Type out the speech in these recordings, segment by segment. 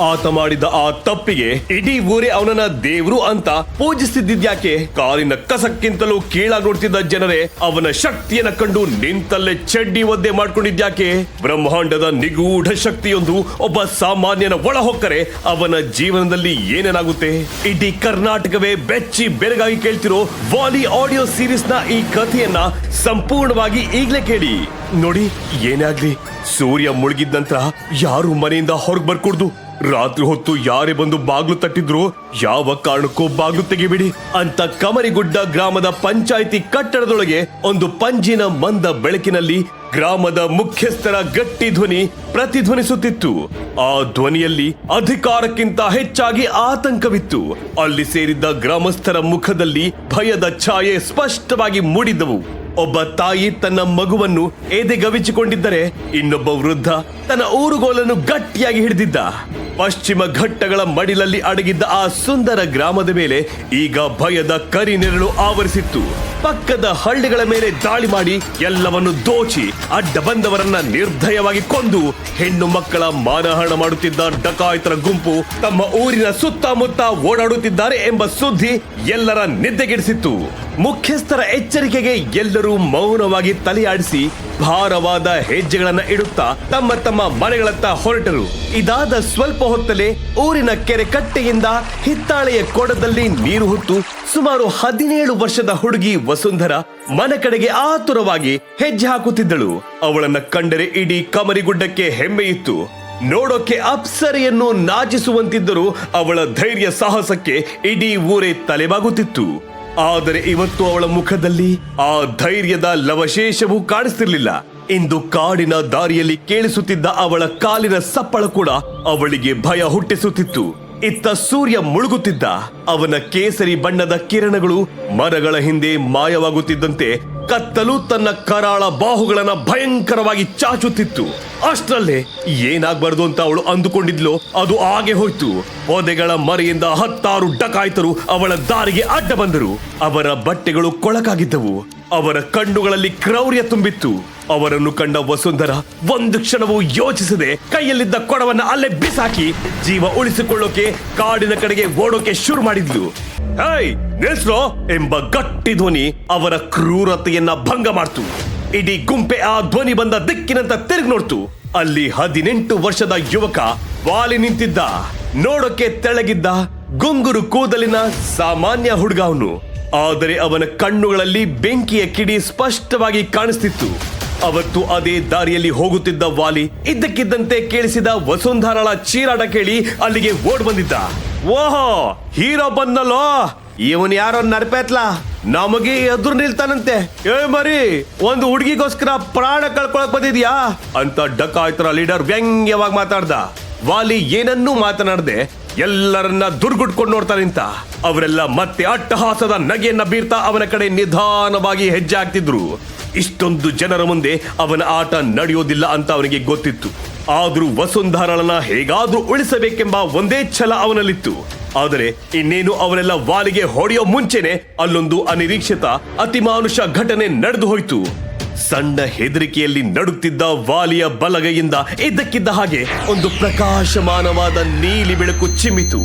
ಆತ ಮಾಡಿದ ಆ ತಪ್ಪಿಗೆ ಇಡೀ ಊರೇ ಅವನನ್ನ ದೇವ್ರು ಅಂತ ಪೂಜಿಸಿದ್ದಿದ್ಯಾಕೆ ಕಾಲಿನ ಕಸಕ್ಕಿಂತಲೂ ಕೀಳಾಗಿ ನೋಡ್ತಿದ್ದ ಜನರೇ ಅವನ ಶಕ್ತಿಯನ್ನ ಕಂಡು ನಿಂತಲ್ಲೇ ಚಡ್ಡಿ ಒದ್ದೆ ಮಾಡ್ಕೊಂಡಿದ್ಯಾಕೆ? ಬ್ರಹ್ಮಾಂಡದ ನಿಗೂಢ ಶಕ್ತಿಯೊಂದು ಒಬ್ಬ ಸಾಮಾನ್ಯನ ಒಳ ಹೊಕ್ಕರೆ ಅವನ ಜೀವನದಲ್ಲಿ ಏನೇನಾಗುತ್ತೆ? ಇಡೀ ಕರ್ನಾಟಕವೇ ಬೆಚ್ಚಿ ಬೆರಗಾಗಿ ಕೇಳ್ತಿರೋ ವಾಲಿ ಆಡಿಯೋ ಸೀರೀಸ್ನ ಈ ಕಥೆಯನ್ನ ಸಂಪೂರ್ಣವಾಗಿ ಈಗ್ಲೇ ಕೇಳಿ. ನೋಡಿ, ಏನೇ ಸೂರ್ಯ ಮುಳುಗಿದ ನಂತರ ಯಾರು ಮನೆಯಿಂದ ಹೊರಗೆ ಬರ್ಕೊಡ್ದು? ರಾತ್ರಿ ಹೊತ್ತು ಯಾರೇ ಬಂದು ಬಾಗ್ಲು ತಟ್ಟಿದ್ರು ಯಾವ ಕಾರಣಕ್ಕೂ ಬಾಗ್ಲು ತೆಗಿಬಿಡಿ ಅಂತ ಕಮರಿಗುಡ್ಡ ಗ್ರಾಮದ ಪಂಚಾಯಿತಿ ಕಟ್ಟಡದೊಳಗೆ ಒಂದು ಪಂಜಿನ ಮಂದ ಬೆಳಕಿನಲ್ಲಿ ಗ್ರಾಮದ ಮುಖ್ಯಸ್ಥರ ಗಟ್ಟಿ ಧ್ವನಿ ಪ್ರತಿಧ್ವನಿಸುತ್ತಿತ್ತು. ಆ ಧ್ವನಿಯಲ್ಲಿ ಅಧಿಕಾರಕ್ಕಿಂತ ಹೆಚ್ಚಾಗಿ ಆತಂಕವಿತ್ತು. ಅಲ್ಲಿ ಸೇರಿದ್ದ ಗ್ರಾಮಸ್ಥರ ಮುಖದಲ್ಲಿ ಭಯದ ಛಾಯೆ ಸ್ಪಷ್ಟವಾಗಿ ಮೂಡಿದ್ದವು. ಒಬ್ಬ ತಾಯಿ ತನ್ನ ಮಗುವನ್ನು ಎದೆಗವಿಚಿಕೊಂಡಿದ್ದರೆ ಇನ್ನೊಬ್ಬ ವೃದ್ಧ ತನ್ನ ಊರುಗೋಲನ್ನು ಗಟ್ಟಿಯಾಗಿ ಹಿಡಿದಿದ್ದ. ಪಶ್ಚಿಮ ಘಟ್ಟಗಳ ಮಡಿಲಲ್ಲಿ ಅಡಗಿದ್ದ ಆ ಸುಂದರ ಗ್ರಾಮದ ಮೇಲೆ ಈಗ ಭಯದ ಕರಿನೆರಳು ಆವರಿಸಿತ್ತು. ಪಕ್ಕದ ಹಳ್ಳಿಗಳ ಮೇಲೆ ದಾಳಿ ಮಾಡಿ ಎಲ್ಲವನ್ನು ದೋಚಿ ಅಡ್ಡ ಬಂದವರನ್ನ ನಿರ್ದಯವಾಗಿ ಕೊಂದು ಹೆಣ್ಣು ಮಕ್ಕಳ ಮಾನಹರಣ ಮಾಡುತ್ತಿದ್ದ ಡಕಾಯಿತರ ಗುಂಪು ತಮ್ಮ ಊರಿನ ಸುತ್ತಮುತ್ತ ಓಡಾಡುತ್ತಿದ್ದಾರೆ ಎಂಬ ಸುದ್ದಿ ಎಲ್ಲರ ನಿದ್ದೆಗೆಡಿಸಿತ್ತು. ಮುಖ್ಯಸ್ಥರ ಎಚ್ಚರಿಕೆಗೆ ಎಲ್ಲರೂ ಮೌನವಾಗಿ ತಲೆಯಾಡಿಸಿ ಭಾರವಾದ ಹೆಜ್ಜೆಗಳನ್ನ ಇಡುತ್ತಾ ತಮ್ಮ ತಮ್ಮ ಮನೆಗಳತ್ತ ಹೊರಟರು. ಇದಾದ ಸ್ವಲ್ಪ ಹೊತ್ತಲೇ ಊರಿನ ಕೆರೆ ಕಟ್ಟೆಯಿಂದ ಹಿತ್ತಾಳೆಯ ಕೊಡದಲ್ಲಿ ನೀರು ಹೊತ್ತು ಸುಮಾರು ಹದಿನೇಳು ವರ್ಷದ ಹುಡುಗಿ ವಸುಂಧರ ಮನ ಕಡೆಗೆ ಆತುರವಾಗಿ ಹೆಜ್ಜೆ ಹಾಕುತ್ತಿದ್ದಳು. ಅವಳನ್ನ ಕಂಡರೆ ಇಡೀ ಕಮರಿಗುಡ್ಡಕ್ಕೆ ಹೆಮ್ಮೆಯಿತ್ತು ನೋಡೋಕೆ ಅಪ್ಸರೆಯನ್ನು ನಾಚಿಸುವಂತಿದ್ದರೂ ಅವಳ ಧೈರ್ಯ ಸಾಹಸಕ್ಕೆ ಇಡೀ ಊರೇ ತಲೆಬಾಗುತ್ತಿತ್ತು. ಆದರೆ ಇವತ್ತು ಅವಳ ಮುಖದಲ್ಲಿ ಆ ಧೈರ್ಯದ ಲವಶೇಷವೂ ಕಾಣಿಸ್ತಿರ್ಲಿಲ್ಲ. ಇಂದು ಕಾಡಿನ ದಾರಿಯಲ್ಲಿ ಕೇಳಿಸುತ್ತಿದ್ದ ಅವಳ ಕಾಲಿನ ಸಪ್ಪಳ ಕೂಡ ಅವಳಿಗೆ ಭಯ ಹುಟ್ಟಿಸುತ್ತಿತ್ತು. ಇತ್ತ ಸೂರ್ಯ ಮುಳುಗುತ್ತಿದ್ದ, ಅವನ ಕೇಸರಿ ಬಣ್ಣದ ಕಿರಣಗಳು ಮರಗಳ ಹಿಂದೆ ಮಾಯವಾಗುತ್ತಿದ್ದಂತೆ ಕತ್ತಲು ತನ್ನ ಕರಾಳ ಬಾಹುಗಳನ್ನ ಭಯಂಕರವಾಗಿ ಚಾಚುತ್ತಿತ್ತು. ಅಷ್ಟರಲ್ಲೇ ಏನಾಗ್ಬಾರ್ದು ಅಂತ ಅವಳು ಅಂದುಕೊಂಡಿದ್ಲೋ, ಅದು ಹಾಗೆ ಹೋಯ್ತು. ಪೊದೆಗಳ ಮರೆಯಿಂದ ಹತ್ತಾರು ಡಕಾಯ್ತರು ಅವಳ ದಾರಿಗೆ ಅಡ್ಡ ಬಂದರು. ಅವರ ಬಟ್ಟೆಗಳು ಕೊಳಕಾಗಿದ್ದವು. ಅವರ ಕಣ್ಣುಗಳಲ್ಲಿ ಕ್ರೌರ್ಯ ತುಂಬಿತ್ತು. ಅವರನ್ನು ಕಂಡ ವಸುಂಧರ ಒಂದು ಕ್ಷಣವೂ ಯೋಚಿಸದೆ ಕೈಯಲ್ಲಿದ್ದ ಕೊಡವನ್ನ ಅಲ್ಲೇ ಬಿಸಾಕಿ ಜೀವ ಉಳಿಸಿಕೊಳ್ಳೋಕೆ, ಕಾಡಿನ ಕಡೆಗೆ ಓಡೋಕೆ ಶುರು ಮಾಡಿದ್ಲು. ನಿಲ್ಸ್ರೋ! ಎಂಬ ಗಟ್ಟಿ ಧ್ವನಿ ಅವರ ಕ್ರೂರತೆಯನ್ನ ಭಂಗ ಮಾಡ್ತು. ಇಡೀ ಗುಂಪೆ ಆ ಧ್ವನಿ ಬಂದ ದಿಕ್ಕಿನಂತ ತಿರುಗಿ ನೋಡ್ತು. ಅಲ್ಲಿ ಹದಿನೆಂಟು ವರ್ಷದ ಯುವಕ ವಾಲಿ ನಿಂತಿದ್ದ. ನೋಡೋಕೆ ತೆಳಗಿದ್ದ ಗುಂಗುರು ಕೂದಲಿನ ಸಾಮಾನ್ಯ ಹುಡುಗ ಅವನು. ಆದರೆ ಅವನ ಕಣ್ಣುಗಳಲ್ಲಿ ಬೆಂಕಿಯ ಕಿಡಿ ಸ್ಪಷ್ಟವಾಗಿ ಕಾಣಿಸ್ತಿತ್ತು. ಅವತ್ತು ಅದೇ ದಾರಿಯಲ್ಲಿ ಹೋಗುತ್ತಿದ್ದ ವಾಲಿ ಇದ್ದಕ್ಕಿದ್ದಂತೆ ಕೇಳಿಸಿದ ವಸುಂಧರಳ ಚೀರಾಟ ಕೇಳಿ ಅಲ್ಲಿಗೆ ಓಡ್ ಬಂದಿದ್ದ. ಓಹೋ ಹೀರೋ ಬಂದಲ್ಲೋ? ಇವನ್ ಯಾರೋ ನರ್ಪೇತ್ಲ ನಮಗೆ ಎದುರು ನಿಲ್ತಾನಂತೆ. ಏ ಮರಿ ಒಂದು ಹುಡುಗಿಗೋಸ್ಕರ ಪ್ರಾಣ ಕಳ್ಕೊಳಕ್ ಬಂದಿದ್ಯಾ? ಅಂತ ಡಕಾಯ್ತರ ಲೀಡರ್ ವ್ಯಂಗ್ಯವಾಗಿ ಮಾತಾಡ್ದ. ವಾಲಿ ಏನನ್ನೂ ಮಾತನಾಡದೆ ಎಲ್ಲರನ್ನ ದುರ್ಗುಟ್ಕೊಂಡು ನೋಡ್ತಾ ನಿಂತ. ಅವರೆಲ್ಲ ಮತ್ತೆ ಅಟ್ಟಹಾಸದ ನಗೆಯನ್ನ ಬೀರ್ತಾ ಅವನ ಕಡೆ ನಿಧಾನವಾಗಿ ಹೆಜ್ಜೆ ಹಾಕ್ತಿದ್ರು. ಇಷ್ಟೊಂದು ಜನರ ಮುಂದೆ ಅವನ ಆಟ ನಡೆಯೋದಿಲ್ಲ ಅಂತ ಅವನಿಗೆ ಗೊತ್ತಿತ್ತು. ಆದ್ರೂ ವಸುಂಧರಳನ್ನ ಹೇಗಾದ್ರೂ ಉಳಿಸಬೇಕೆಂಬ ಒಂದೇ ಛಲ ಅವನಲ್ಲಿತ್ತು. ಆದರೆ ಇನ್ನೇನು ಅವರೆಲ್ಲ ವಾಲಿಗೆ ಹೊಡೆಯೋ ಮುಂಚೆನೆ ಅಲ್ಲೊಂದು ಅನಿರೀಕ್ಷಿತ, ಅತಿಮಾನುಷ ಘಟನೆ ನಡೆದು ಹೋಯ್ತು. ಸಣ್ಣ ಹೆದರಿಕೆಯಲ್ಲಿ ನಡುತ್ತಿದ್ದ ವಾಲಿಯ ಬಲಗೈಯಿಂದ ಇದ್ದಕ್ಕಿದ್ದ ಹಾಗೆ ಒಂದು ಪ್ರಕಾಶಮಾನವಾದ ನೀಲಿ ಬೆಳಕು ಚಿಮ್ಮಿತು.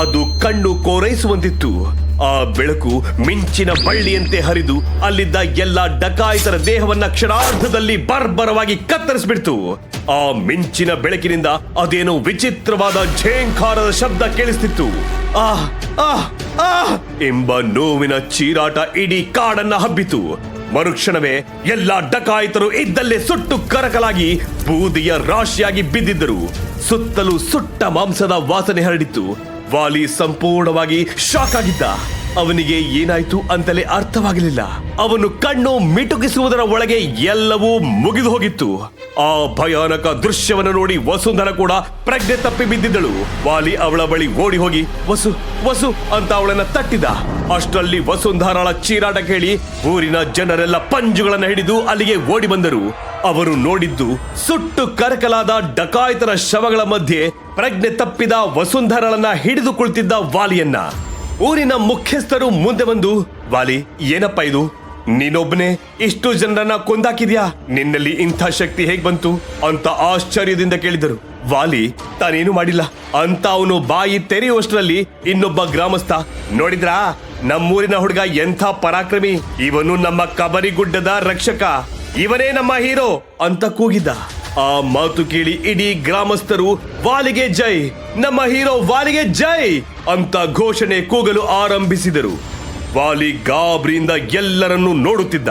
ಅದು ಕಣ್ಣು ಕೋರೈಸುವಂತಿತ್ತು. ಆ ಬೆಳಕು ಮಿಂಚಿನ ಬಳ್ಳಿಯಂತೆ ಹರಿದು ಅಲ್ಲಿದ್ದ ಎಲ್ಲ ಡಕಾಯಿತರ ದೇಹವನ್ನ ಕ್ಷಣಾರ್ಧದಲ್ಲಿ ಬರ್ಬರವಾಗಿ ಕತ್ತರಿಸ್ಬಿಡ್ತು. ಆ ಮಿಂಚಿನ ಬೆಳಕಿನಿಂದ ಅದೇನೋ ವಿಚಿತ್ರವಾದ ಝೇಂಕಾರದ ಶಬ್ದ ಕೇಳಿಸ್ತಿತ್ತು. ಆ ಆ ಆ ಎಂಬ ನೋವಿನ ಚೀರಾಟ ಇಡೀ ಕಾಡನ್ನ ಹಬ್ಬಿತು. ಮರುಕ್ಷಣವೇ ಎಲ್ಲ ಡಕಾಯಿತರು ಇದ್ದಲ್ಲೇ ಸುಟ್ಟು ಕರಕಲಾಗಿ ಬೂದಿಯ ರಾಶಿಯಾಗಿ ಬಿದ್ದಿದ್ದರು. ಸುತ್ತಲೂ ಸುಟ್ಟ ಮಾಂಸದ ವಾಸನೆ ಹರಡಿತ್ತು. ವಾಲಿ ಸಂಪೂರ್ಣವಾಗಿ ಶಾಕ್ ಆಗಿದ್ದ. ಅವನಿಗೆ ಏನಾಯ್ತು ಅಂತಲೇ ಅರ್ಥವಾಗಲಿಲ್ಲ. ಅವನು ಕಣ್ಣು ಮಿಟುಕಿಸುವುದರ ಒಳಗೆ ಎಲ್ಲವೂ ಮುಗಿದು ಹೋಗಿತ್ತು. ಆ ಭಯಾನಕ ದೃಶ್ಯವನ್ನು ನೋಡಿ ವಸುಂಧರ ಕೂಡ ಪ್ರಜ್ಞೆ ತಪ್ಪಿ ಬಿದ್ದಿದ್ದಳು. ವಾಲಿ ಅವಳ ಬಳಿ ಓಡಿ ಹೋಗಿ, ವಸು ವಸು ಅಂತ ಅವಳನ್ನ ತಟ್ಟಿದ. ಅಷ್ಟರಲ್ಲಿ ವಸುಂಧರಳ ಚೀರಾಟ ಕೇಳಿ ಊರಿನ ಜನರೆಲ್ಲ ಪಂಜುಗಳನ್ನ ಹಿಡಿದು ಅಲ್ಲಿಗೆ ಓಡಿ ಬಂದರು. ಅವರು ನೋಡಿದ್ದು ಸುಟ್ಟು ಕರಕಲಾದ ಡಕಾಯಿತರ ಶವಗಳ ಮಧ್ಯೆ ಪ್ರಜ್ಞೆ ತಪ್ಪಿದ ವಸುಂಧರಳನ್ನ ಹಿಡಿದು ಕುಳಿತಿದ್ದ ವಾಲಿಯನ್ನ. ಊರಿನ ಮುಖ್ಯಸ್ಥರು ಮುಂದೆ ಬಂದು, ವಾಲಿ, ಏನಪ್ಪ ಇದು? ನೀನೊಬ್ಬನೇ ಇಷ್ಟು ಜನರನ್ನ ಕೊಂದಾಕಿದ್ಯಾ? ನಿನ್ನಲ್ಲಿ ಇಂಥ ಶಕ್ತಿ ಹೇಗ್ ಬಂತು? ಅಂತ ಆಶ್ಚರ್ಯದಿಂದ ಕೇಳಿದರು. ವಾಲಿ, ತಾನೇನು ಮಾಡಿಲ್ಲ. ಅಂತ ಅವನು ಬಾಯಿ ತೆರೆಯುವಷ್ಟರಲ್ಲಿ ಇನ್ನೊಬ್ಬ ಗ್ರಾಮಸ್ಥ, ನೋಡಿದ್ರಾ? ನಮ್ಮೂರಿನ ಹುಡುಗ ಎಂಥ ಪರಾಕ್ರಮಿ. ಇವನು ನಮ್ಮ ಕಬರಿ ಗುಡ್ಡದ ರಕ್ಷಕ. ಇವನೇ ನಮ್ಮ ಹೀರೋ ಅಂತ ಕೂಗಿದ್ದ. ಆ ಮಾತು ಕೇಳಿ ಇಡೀ ಗ್ರಾಮಸ್ಥರು ವಾಲಿಗೆ ಜೈ, ನಮ್ಮ ಹೀರೋ ವಾಲಿಗೆ ಜೈ ಅಂತ ಘೋಷಣೆ ಕೂಗಲು ಆರಂಭಿಸಿದರು. ವಾಲಿ ಗಾಬ್ರಿಯಿಂದ ಎಲ್ಲರನ್ನೂ ನೋಡುತ್ತಿದ್ದ.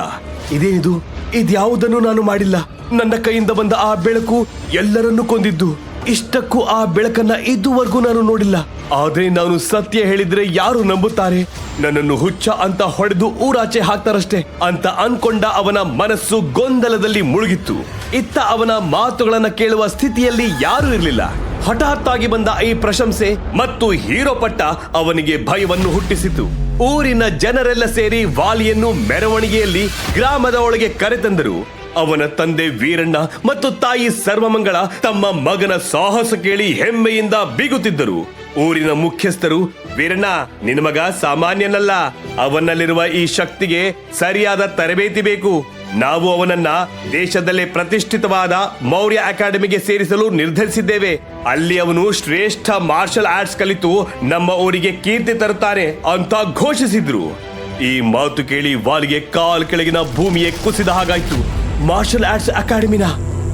ಇದೇನಿದು? ಇದ್ಯಾವುದನ್ನು ನಾನು ಮಾಡಿಲ್ಲ. ನನ್ನ ಕೈಯಿಂದ ಬಂದ ಆ ಬೆಳಕು ಎಲ್ಲರನ್ನೂ ಕೊಂದಿದ್ದು. ಇಷ್ಟಕ್ಕೂ ಆ ಬೆಳಕನ್ನ ಇದುವರೆಗೂ ನಾನು ನೋಡಿಲ್ಲ. ಆದ್ರೆ ನಾನು ಸತ್ಯ ಹೇಳಿದ್ರೆ ಯಾರು ನಂಬುತ್ತಾರೆ? ನನ್ನನ್ನು ಹುಚ್ಚ ಅಂತ ಹೊಡೆದು ಊರಾಚೆ ಹಾಕ್ತಾರಷ್ಟೇ. ಅಂತ ಅನ್ಕೊಂಡ ಅವನ ಮನಸ್ಸು ಗೊಂದಲದಲ್ಲಿ ಮುಳುಗಿತ್ತು. ಇತ್ತ ಅವನ ಮಾತುಗಳನ್ನ ಕೇಳುವ ಸ್ಥಿತಿಯಲ್ಲಿ ಯಾರೂ ಇರಲಿಲ್ಲ. ಹಠಾತ್ತಾಗಿ ಬಂದ ಈ ಪ್ರಶಂಸೆ ಮತ್ತು ಹೀರೋ ಪಟ್ಟ ಅವನಿಗೆ ಭಯವನ್ನು ಹುಟ್ಟಿಸಿತು. ಊರಿನ ಜನರೆಲ್ಲ ಸೇರಿ ವಾಲಿಯನ್ನು ಮೆರವಣಿಗೆಯಲ್ಲಿ ಗ್ರಾಮದ ಒಳಗೆ ಕರೆತಂದರು. ಅವನ ತಂದೆ ವೀರಣ್ಣ ಮತ್ತು ತಾಯಿ ಸರ್ವಮಂಗಳ ತಮ್ಮ ಮಗನ ಸಾಹಸ ಕೇಳಿ ಹೆಮ್ಮೆಯಿಂದ ಬೀಗುತ್ತಿದ್ದರು. ಊರಿನ ಮುಖ್ಯಸ್ಥರು, ವೀರಣ್ಣ, ನಿನ್ನ ಮಗ ಸಾಮಾನ್ಯನಲ್ಲ. ಅವನಲ್ಲಿರುವ ಈ ಶಕ್ತಿಗೆ ಸರಿಯಾದ ತರಬೇತಿ ಬೇಕು. ನಾವು ಅವನನ್ನ ದೇಶದಲ್ಲೇ ಪ್ರತಿಷ್ಠಿತವಾದ ಮೌರ್ಯ ಅಕಾಡೆಮಿಗೆ ಸೇರಿಸಲು ನಿರ್ಧರಿಸಿದ್ದೇವೆ. ಅಲ್ಲಿ ಅವನು ಶ್ರೇಷ್ಠ ಮಾರ್ಷಲ್ ಆರ್ಟ್ಸ್ ಕಲಿತು ನಮ್ಮ ಊರಿಗೆ ಕೀರ್ತಿ ತರುತ್ತಾರೆ ಅಂತ ಘೋಷಿಸಿದ್ರು. ಈ ಮಾತು ಕೇಳಿ ವಾಲಿಗೆ ಕಾಲ್ ಕೆಳಗಿನ ಭೂಮಿಯೇ ಕುಸಿದ ಹಾಗಾಯ್ತು. ಮಾರ್ಷಲ್ ಆರ್ಟ್ಸ್ ಅಕಾಡೆಮಿನ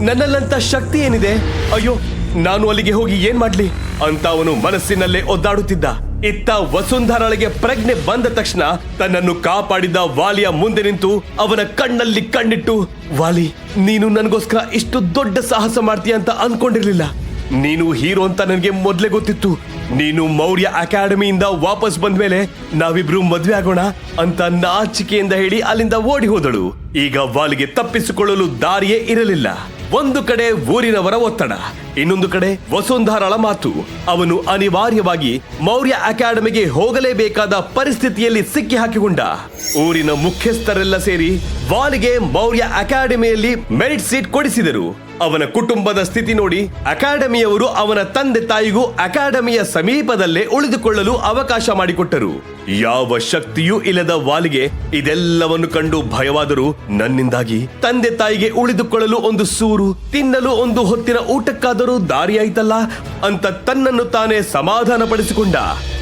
ನನ್ನಲ್ಲಂತ ಶಕ್ತಿ ಏನಿದೆ? ಅಯ್ಯೋ, ನಾನು ಅಲ್ಲಿಗೆ ಹೋಗಿ ಏನ್ ಮಾಡ್ಲಿ? ಅಂತ ಅವನು ಮನಸ್ಸಿನಲ್ಲೇ ಒದ್ದಾಡುತ್ತಿದ್ದ. ಇತ್ತ ವಸುಂಧರಳಿಗೆ ಪ್ರಜ್ಞೆ ಬಂದ ತಕ್ಷಣ ತನ್ನನ್ನು ಕಾಪಾಡಿದ ವಾಲಿಯ ಮುಂದೆ ನಿಂತು ಅವನ ಕಣ್ಣಲ್ಲಿ ಕಣ್ಣಿಟ್ಟು, ವಾಲಿ, ನೀನು ನನಗೋಸ್ಕರ ಇಷ್ಟು ದೊಡ್ಡ ಸಾಹಸ ಮಾಡ್ತೀಯ ಅಂತ ಅನ್ಕೊಂಡಿರ್ಲಿಲ್ಲ. ನೀನು ಹೀರೋ ಅಂತ ನನಗೆ ಮೊದಲೇ ಗೊತ್ತಿತ್ತು. ನೀನು ಮೌರ್ಯ ಅಕಾಡೆಮಿಯಿಂದ ವಾಪಸ್ ಬಂದ ಮೇಲೆ ನಾವಿಬ್ರು ಮದ್ವೆ ಆಗೋಣ ಅಂತ ನಾಚಿಕೆಯಿಂದ ಹೇಳಿ ಅಲ್ಲಿಂದ ಓಡಿ ಹೋದಳು. ಈಗ ವಾಲಿಗೆ ತಪ್ಪಿಸಿಕೊಳ್ಳಲು ದಾರಿಯೇ ಇರಲಿಲ್ಲ. ಒಂದು ಕಡೆ ಊರಿನವರ ಒತ್ತಡ, ಇನ್ನೊಂದು ಕಡೆ ವಸುಂಧರಳ ಮಾತು. ಅವನು ಅನಿವಾರ್ಯವಾಗಿ ಮೌರ್ಯ ಅಕಾಡೆಮಿಗೆ ಹೋಗಲೇಬೇಕಾದ ಪರಿಸ್ಥಿತಿಯಲ್ಲಿ ಸಿಕ್ಕಿ ಹಾಕಿಕೊಂಡ. ಊರಿನ ಮುಖ್ಯಸ್ಥರೆಲ್ಲ ಸೇರಿ ವಾಲಿಗೆ ಮೌರ್ಯ ಅಕಾಡೆಮಿಯಲ್ಲಿ ಮೆರಿಟ್ ಸೀಟ್ ಕೊಡಿಸಿದರು. ಅವನ ಕುಟುಂಬದ ಸ್ಥಿತಿ ನೋಡಿ. ಅಕಾಡೆಮಿಯವರು ಅವನ ತಂದೆ ತಾಯಿಗೂ ಅಕಾಡೆಮಿಯ ಸಮೀಪದಲ್ಲೇ ಉಳಿದುಕೊಳ್ಳಲು ಅವಕಾಶ ಮಾಡಿಕೊಟ್ಟರು. ಯಾವ ಶಕ್ತಿಯೂ ಇಲ್ಲದ ವಾಲಿಗೆ ಇದೆಲ್ಲವನ್ನು ಕಂಡು ಭಯವಾದರೂ ನನ್ನಿಂದಾಗಿ ತಂದೆ ತಾಯಿಗೆ ಉಳಿದುಕೊಳ್ಳಲು ಒಂದು ಸೂರು, ತಿನ್ನಲು ಒಂದು ಹೊತ್ತಿನ ಊಟಕ್ಕಾದರೂ ದಾರಿಯಾಯ್ತಲ್ಲ ಅಂತ ತನ್ನನ್ನು ತಾನೇ ಸಮಾಧಾನ ಪಡಿಸಿಕೊಂಡ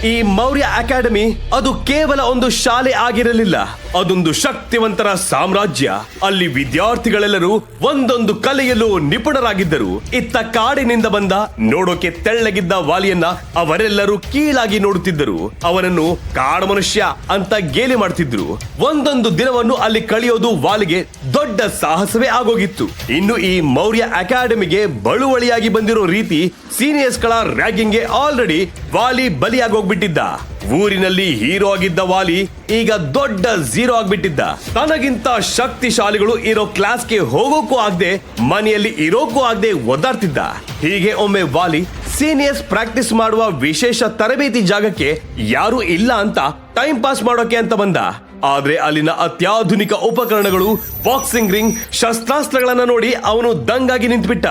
ಈ ಮೌರ್ಯ ಅಕಾಡೆಮಿ ಅದು ಕೇವಲ ಒಂದು ಶಾಲೆ ಆಗಿರಲಿಲ್ಲ. ಅದೊಂದು ಶಕ್ತಿವಂತರ ಸಾಮ್ರಾಜ್ಯ. ಅಲ್ಲಿ ವಿದ್ಯಾರ್ಥಿಗಳೆಲ್ಲರೂ ಒಂದೊಂದು ಕಲೆಯಲ್ಲೂ ನಿಪುಣರಾಗಿದ್ದರು. ಇತ್ತ ಕಾಡಿನಿಂದ ಬಂದ ನೋಡೋಕೆ ತೆಳ್ಳಗಿದ್ದ ವಾಲಿಯನ್ನ ಅವರೆಲ್ಲರೂ ಕೀಳಾಗಿ ನೋಡುತ್ತಿದ್ದರು. ಅವನನ್ನು ಕಾಡು ಮನುಷ್ಯ ಅಂತ ಗೇಲಿ ಮಾಡ್ತಿದ್ರು. ಒಂದೊಂದು ದಿನವನ್ನು ಅಲ್ಲಿ ಕಳೆಯೋದು ವಾಲಿಗೆ ದೊಡ್ಡ ಸಾಹಸವೇ ಆಗೋಗಿತ್ತು. ಇನ್ನು ಈ ಮೌರ್ಯ ಅಕಾಡೆಮಿಗೆ ಬಳುವಳಿಯಾಗಿ ಬಂದಿರೋ ರೀತಿ ಸೀನಿಯರ್ಸ್ಗಳ ರ್ಯಾಗಿಂಗ್ಗೆ ಆಲ್ರೆಡಿ ವಾಲಿ ಬಲಿಯಾಗೋಗ್ಬಿಟ್ಟಿದ್ದ ಊರಿನಲ್ಲಿ ಹೀರೋ ಆಗಿದ್ದ ವಾಲಿ ಈಗ ದೊಡ್ಡ ಝೀರೋ ಆಗ್ಬಿಟ್ಟಿದ್ದ. ತನಗಿಂತ ಶಕ್ತಿಶಾಲಿಗಳು ಇರೋ ಕ್ಲಾಸ್ಗೆ ಹೋಗೋಕ್ಕೂ ಆಗದೆ, ಮನೆಯಲ್ಲಿ ಇರೋಕ್ಕೂ ಆಗದೆ ಒದ್ದಾಡ್ತಿದ್ದ. ಹೀಗೆ ಒಮ್ಮೆ ವಾಲಿ ಸೀನಿಯರ್ಸ್ ಪ್ರಾಕ್ಟೀಸ್ ಮಾಡುವ ವಿಶೇಷ ತರಬೇತಿ ಜಾಗಕ್ಕೆ ಯಾರು ಇಲ್ಲ ಅಂತ ಟೈಮ್ ಪಾಸ್ ಮಾಡೋಕೆ ಅಂತ ಬಂದ. ಆದ್ರೆ ಅಲ್ಲಿನ ಅತ್ಯಾಧುನಿಕ ಉಪಕರಣಗಳು, ಬಾಕ್ಸಿಂಗ್ ರಿಂಗ್, ಶಸ್ತ್ರಾಸ್ತ್ರಗಳನ್ನ ನೋಡಿ ಅವನು ದಂಗಾಗಿ ನಿಂತ್ಬಿಟ್ಟ.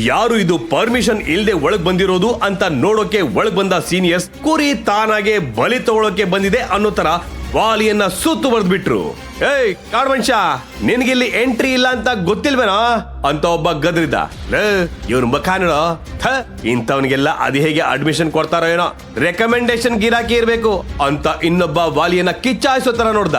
ಯಾರು ಇದು ಪರ್ಮಿಷನ್ ಇಲ್ಲದೆ ಒಳಗ್ ಬಂದಿರೋದು ಅಂತ ನೋಡೋಕೆ ಒಳಗ್ ಬಂದ ಸೀನಿಯರ್ಸ್ ಕುರಿ ತಾನಾಗೆ ಬಲಿ ತಗೊಳಕ್ಕೆ ಬಂದಿದೆ ಅನ್ನೋ ತರ ವಾಲಿಯನ್ನ ಸುತ್ತು ಬಿಟ್ರು ಏಯ್, ಕಾಡ್ ಮನುಷ್ಯ, ನಿನ್ಗಿಲ್ಲಿ ಎಂಟ್ರಿ ಇಲ್ಲ ಅಂತ ಗೊತ್ತಿಲ್ವೇನೋ? ಅಂತ ಒಬ್ಬ ಗದ್ರಿದ್ದ. ಲೇ, ಇವ್ರ ಮುಖ ನೋಡೋ. ಇಂಥವನಿಗೆಲ್ಲ ಅದು ಹೇಗೆ ಅಡ್ಮಿಷನ್ ಕೊಡ್ತಾರೋ ಏನೋ. ರೆಕಮೆಂಡೇಶನ್ ಗಿರಾಕಿ ಇರ್ಬೇಕು ಅಂತ ಇನ್ನೊಬ್ಬ ವಾಲಿಯನ್ನ ಕಿಚ್ಚಾಯಿಸೋ ತರ ನೋಡ್ದ.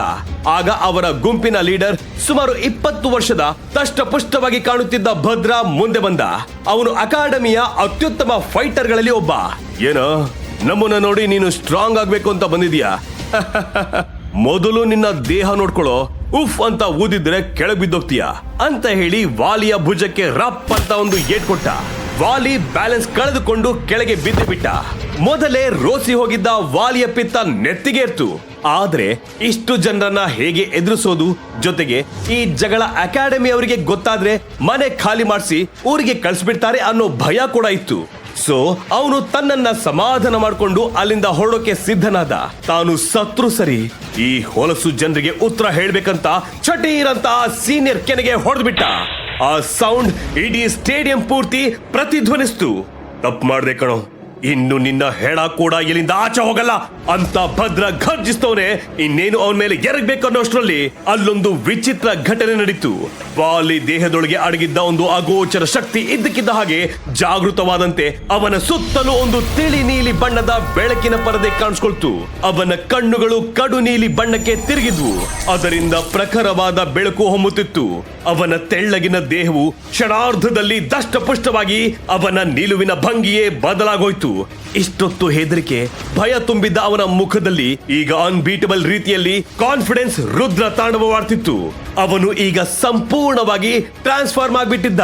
ಆಗ ಅವರ ಗುಂಪಿನ ಲೀಡರ್ ಸುಮಾರು ಇಪ್ಪತ್ತು ವರ್ಷದ ದಷ್ಟಪುಷ್ಟವಾಗಿ ಕಾಣುತ್ತಿದ್ದ ಭದ್ರ ಮುಂದೆ ಬಂದ. ಅವನು ಅಕಾಡೆಮಿಯ ಅತ್ಯುತ್ತಮ ಫೈಟರ್ಗಳಲ್ಲಿ ಒಬ್ಬ. ಏನೋ, ನಮ್ಮನ್ನ ನೋಡಿ ನೀನು ಸ್ಟ್ರಾಂಗ್ ಆಗ್ಬೇಕು ಅಂತ ಬಂದಿದ್ಯಾ ಮೊದಲು ನಿನ್ನ ದೇಹ ನೋಡ್ಕೊಳ್ಳೋ ಉಫ್ ಅಂತ ಊದಿದ್ರೆ ಕೆಳಗ್ ಬಿದ್ದೋಗ್ತೀಯ? ಅಂತ ಹೇಳಿ ವಾಲಿಯ ಭುಜಕ್ಕೆ ರಪ್ ಅಂತ ಒಂದು ಏಟ್ ಕೊಟ್ಟ. ವಾಲಿ ಬ್ಯಾಲೆನ್ಸ್ ಕಳೆದುಕೊಂಡು ಕೆಳಗೆ ಬಿದ್ದು ಬಿಟ್ಟ. ಮೊದಲೇ ರೋಸಿ ಹೋಗಿದ್ದ ವಾಲಿಯ ಪಿತ್ತ ನೆತ್ತಿಗೇರ್ತು. ಆದ್ರೆ ಇಷ್ಟು ಜನರನ್ನ ಹೇಗೆ ಎದುರಿಸೋದು ಜೊತೆಗೆ ಈ ಜಗಳ ಅಕಾಡೆಮಿ ಅವರಿಗೆ ಗೊತ್ತಾದ್ರೆ ಮನೆ ಖಾಲಿ ಮಾಡಿಸಿ ಊರಿಗೆ ಕಳಿಸ್ಬಿಡ್ತಾರೆ ಅನ್ನೋ ಭಯ ಕೂಡ ಇತ್ತು. ಸೊ ಅವನು ತನ್ನನ್ನ ಸಮಾಧಾನ ಮಾಡಿಕೊಂಡು ಅಲ್ಲಿಂದ ಹೊರಡೋಕೆ ಸಿದ್ಧನಾದ. ತಾನು ಸತ್ರು ಸರಿ. ಈ ಹೊಲಸು ಜನರಿಗೆ ಉತ್ತರ ಹೇಳ್ಬೇಕಂತ ಚಟೀರಂತ ಸೀನಿಯರ್ ಕೆನೆಗೆ ಹೊಡೆದ್ಬಿಟ್ಟ. ಆ ಸೌಂಡ್ ಇಡೀ ಸ್ಟೇಡಿಯಂ ಪೂರ್ತಿ ಪ್ರತಿಧ್ವನಿಸ್ತು. ತಪ್ಪು ಮಾಡ್ದೆ ಕಣೋ. ಇನ್ನು ನಿನ್ನ ಹೆಣ ಕೂಡ ಇಲ್ಲಿಂದ ಆಚೆ ಹೋಗಲ್ಲ. ಅಂತ ಭದ್ರ ಘರ್ಜಿಸ್ತವನೆ. ಇನ್ನೇನು ಅವನ ಮೇಲೆ ಎರಗಬೇಕು ಅನ್ನೋಷ್ಟರಲ್ಲಿ ಅಲ್ಲೊಂದು ವಿಚಿತ್ರ ಘಟನೆ ನಡೀತು. ಬಾಲಿ ದೇಹದೊಳಗೆ ಅಡಗಿದ್ದ ಒಂದು ಅಗೋಚರ ಶಕ್ತಿ ಇದ್ದಕ್ಕಿದ್ದ ಹಾಗೆ ಜಾಗೃತವಾದಂತೆ ಅವನ ಸುತ್ತಲೂ ಒಂದು ತಿಳಿ ನೀಲಿ ಬಣ್ಣದ ಬೆಳಕಿನ ಪರದೆ ಕಾಣಿಸ್ಕೊಳ್ತು. ಅವನ ಕಣ್ಣುಗಳು ಕಡು ನೀಲಿ ಬಣ್ಣಕ್ಕೆ ತಿರುಗಿದ್ವು. ಅದರಿಂದ ಪ್ರಖರವಾದ ಬೆಳಕು ಹೊಮ್ಮುತ್ತಿತ್ತು. ಅವನ ತೆಳ್ಳಗಿನ ದೇಹವು ಕ್ಷಣಾರ್ಧದಲ್ಲಿ ದಷ್ಟಪುಷ್ಟವಾಗಿ ಅವನ ನಿಲುವಿನ ಭಂಗಿಯೇ ಬದಲಾಗೋಯ್ತು. ಇಷ್ಟೊತ್ತು ಹೆದರಿಕೆ, ಭಯ ತುಂಬಿದ್ದ ಅವನ ಮುಖದಲ್ಲಿ ಈಗ ಅನ್ಬೀಟಬಲ್ ರೀತಿಯಲ್ಲಿ ಕಾನ್ಫಿಡೆನ್ಸ್ ರುದ್ರ ತಾಂಡವವಾಡ್ತಿತ್ತು ಅವನು ಈಗ ಸಂಪೂರ್ಣವಾಗಿ ಟ್ರಾನ್ಸ್ಫಾರ್ಮ್ ಆಗ್ಬಿಟ್ಟಿದ್ದ.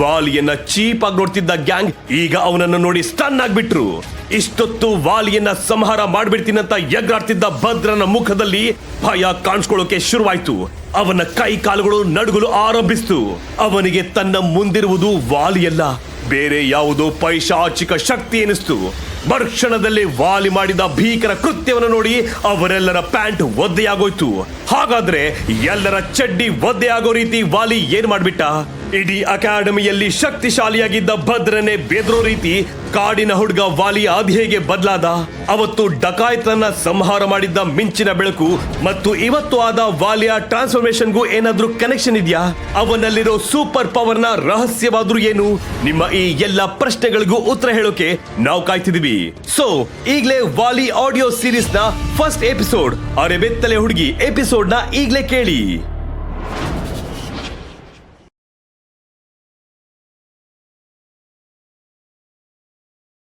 ವಾಲಿಯನ್ನ ಚೀಪ್ ಆಗಿ ನೋಡ್ತಿದ್ದ ಗ್ಯಾಂಗ್ ಈಗ ಅವನನ್ನು ನೋಡಿ ಸ್ಟನ್ ಆಗ್ಬಿಟ್ರು. ಇಷ್ಟೊತ್ತು ವಾಲಿಯನ್ನ ಸಂಹಾರ ಮಾಡ್ಬಿಡ್ತೀನಂತ ಎಗ್ರಾಡ್ತಿದ್ದ ಭದ್ರನ ಮುಖದಲ್ಲಿ ಭಯ ಕಾಣಿಸ್ಕೊಳ್ಳೋಕೆ ಶುರುವಾಯ್ತು. ಅವನ ಕೈ ಕಾಲುಗಳು ನಡುಗಲು ಆರಂಭಿಸ್ತು. ಅವನಿಗೆ ತನ್ನ ಮುಂದಿರುವುದು ವಾಲಿಯಲ್ಲ. ಬೇರೆ ಯಾವುದೋ ಪೈಶಾಚಿಕ ಶಕ್ತಿ ಎನಿಸ್ತು. ಭರ್ಷಣದಲ್ಲಿ ವಾಲಿ ಮಾಡಿದ ಭೀಕರ ಕೃತ್ಯವನ್ನು ನೋಡಿ ಅವರೆಲ್ಲರ ಪ್ಯಾಂಟ್ ಒದ್ದೆಯಾಗೋಯ್ತು. ಹಾಗಾದ್ರೆ ಎಲ್ಲರ ಚಡ್ಡಿ ಒದ್ದೆಯಾಗೋ ರೀತಿ ವಾಲಿ ಏನ್ ಮಾಡ್ಬಿಟ್ಟ? ಇಡೀ ಅಕಾಡೆಮಿಯಲ್ಲಿ ಶಕ್ತಿಶಾಲಿಯಾಗಿದ್ದ ಭದ್ರನೆ ಬೆದ್ರೋ ರೀತಿ ಕಾಡಿನ ಹುಡುಗ ವಾಲಿ ಅದ್ ಹೇಗೆ ಬದಲಾದ? ಅವತ್ತು ಡಕಾಯ್ತನ್ನ ಸಂಹಾರ ಮಾಡಿದ್ದ ಮಿಂಚಿನ ಬೆಳಕು ಮತ್ತು ಇವತ್ತು ಆದ ವಾಲಿಯ ಟ್ರಾನ್ಸ್ಫಾರ್ಮೇಶನ್ಗೂ ಏನಾದ್ರೂ ಕನೆಕ್ಷನ್ ಇದೆಯಾ? ಅವನಲ್ಲಿರೋ ಸೂಪರ್ ಪವರ್ನ ರಹಸ್ಯವಾದ್ರೂ ಏನು? ನಿಮ್ಮ ಈ ಎಲ್ಲ ಪ್ರಶ್ನೆಗಳಿಗೂ ಉತ್ತರ ಹೇಳೋಕೆ ನಾವು ಕಾಯ್ತಿದೀವಿ. ಸೊ ಈಗಲೇ ವಾಲಿ ಆಡಿಯೋ ಸೀರೀಸ್ನ ಫಸ್ಟ್ ಎಪಿಸೋಡ್ ಅರೆ ಬೆತ್ತಲೆ ಹುಡುಗಿ ಎಪಿಸೋಡ್ನ ಈಗಲೇ ಕೇಳಿ.